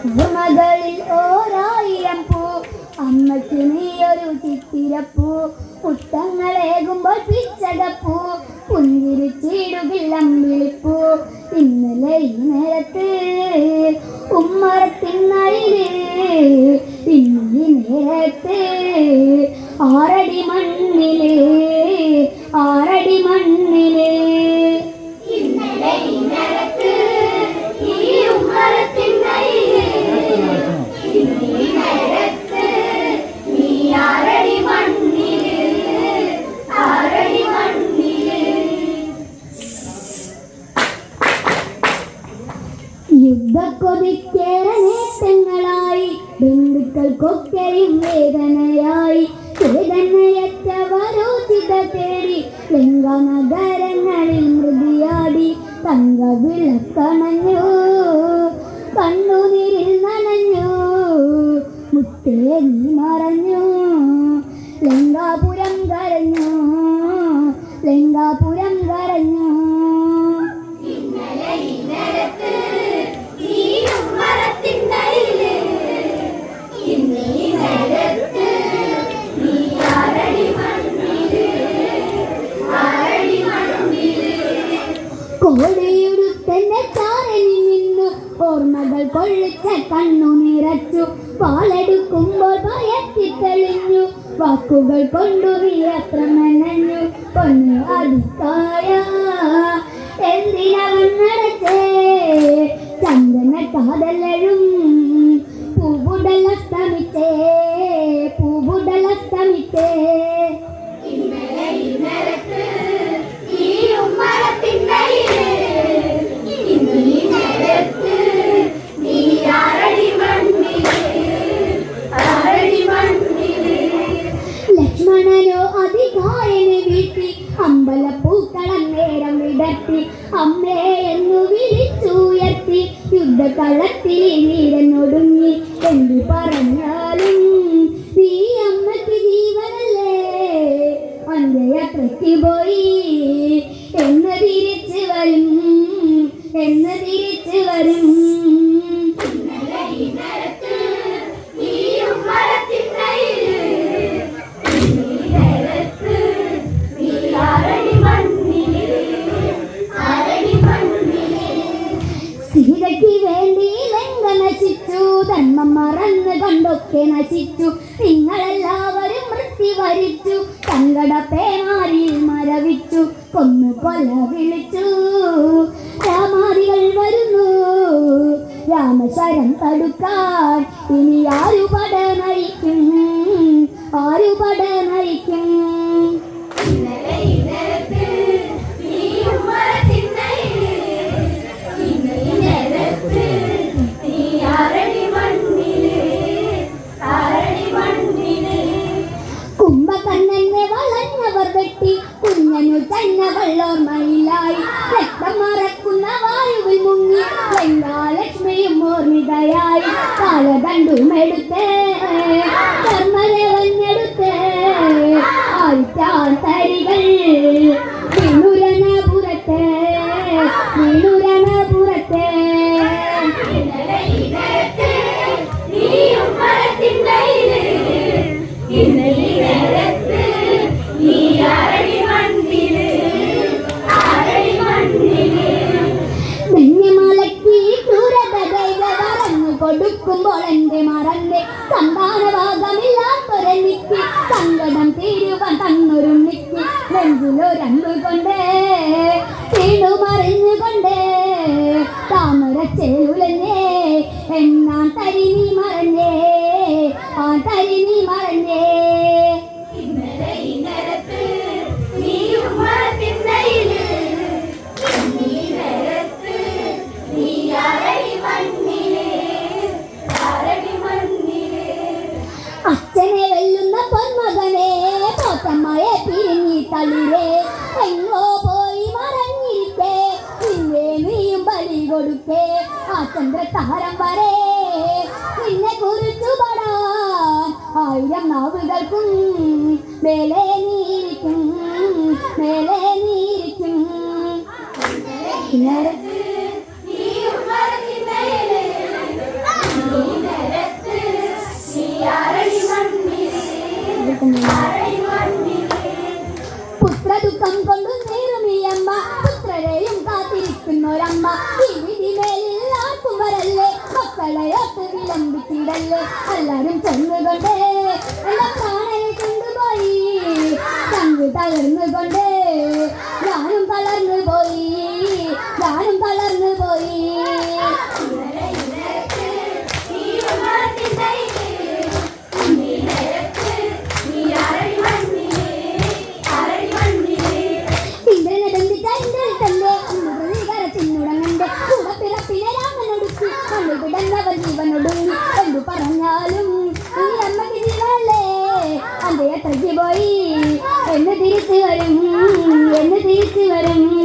ഓർമ്മകളിൽ ഓരായിരം പൂ അമ്മയ്ക്ക് നീയൊരു ചിത്തിരപ്പൂ. പുത്തങ്ങളേകുമ്പോൾ പിച്ചകപ്പൂ. പുഞ്ചിരിച്ചിടുകിളമ്പിളിപ്പൂ ഇന്നലെ ഈ നേരത്ത് ഉമ്മറത്തിന്നയിൽ ഇന്ന് നേരത്ത് ആറടി മണ്ണിൽ ആറടി മണ്ണിൽ ബന്ധുക്കൾക്കൊക്കെയും വേദനയായി. വേദനയറ്റവരോ ചിത തേടി ലിംഗനഗരങ്ങളിൽ മൃതിയാടി തങ്ക വിളക്കണഞ്ഞു കണ്ണുനീരിൽ നനഞ്ഞു. മുത്തേ നീ മറഞ്ഞു കൊള്ളിച്ച കണ്ണു നിറച്ചു. പാലെടുക്കുമ്പോൾ ഭയത്തി തെളിഞ്ഞു. വാക്കുകൾ കൊണ്ടു നീ അത്ര മെനഞ്ഞു. പൊന്നു അതിക്കായ എന്തിനവൻ നടത്തേ ചന്ദന കാതലഴും പൂവുടലസ്തമിച്ചേ അമ്പലപ്പൂക്കളം നേരം വിടർത്തി. അമ്മേ എന്നു വിളിച്ചുയർത്തി യുദ്ധകളത്തിൽ വീരനൊടുങ്ങി എന്തു പറഞ്ഞാലും നീ അമ്മയ്ക്ക് ജീവനല്ലേ? അന്തയാത്രയ്ക്ക് പോയി. സീതയ്ക്ക് വേണ്ടി ലങ്ക നശിച്ചു ധർമ്മം മറന്ന് കണ്ടൊക്കെ നശിച്ചു നിങ്ങളെല്ലാവരും മൃത്യു വരിച്ചു സങ്കട പേമാരി മരവിച്ചു കൊന്നു കൊല വിളിച്ചു. രാമാദികൾ വരുന്നു രാമശരം തടുക്കാൻ ഇനി ആരു പട നയിക്കും? ആരു പട വെള്ളോർമയിലായി രക്തം മറക്കുന്ന വായുവിൽ മുങ്ങി ലക്ഷ്മിയും ഓർമ്മിതയായി കാലദണ്ഡുമെടുത്തേ കർമ്മരവഞ്ഞെടുത്തേ ആയിട്ടാൻ തരികൾ വീണുരണ പുറത്തെ നീ ആരടി മണ്ണിൽ ആരടി മണ്ണിൽ അച്ഛനെ വെല്ലുന്ന പൊന്മകനെ പോത്തമ്മയെ പിരിഞ്ഞി തളിരേ. എങ്ങോ പോയി മറഞ്ഞിരിക്കേ നിന്നെ നീയും ബലി കൊടുക്കേ. ആ ചന്ദ്രത്താരം വരെ നിന്നെ കുറിച്ചു പടാൻ ആയിരം നാവുകൾക്കും മേലെ നീരിക്കും മേലെ നീരിക്കും. നേരത്ത് കണ്ടല്ലേ എല്ലാരും ചെന്നുകൊണ്ടേ എല്ലാം കാണെ കണ്ടുപോയി. കണ്ടു തകർന്നുകൊണ്ടേ. എന്ന് തിരിച്ചു വരും എന്ന് തിരിച്ചു വരും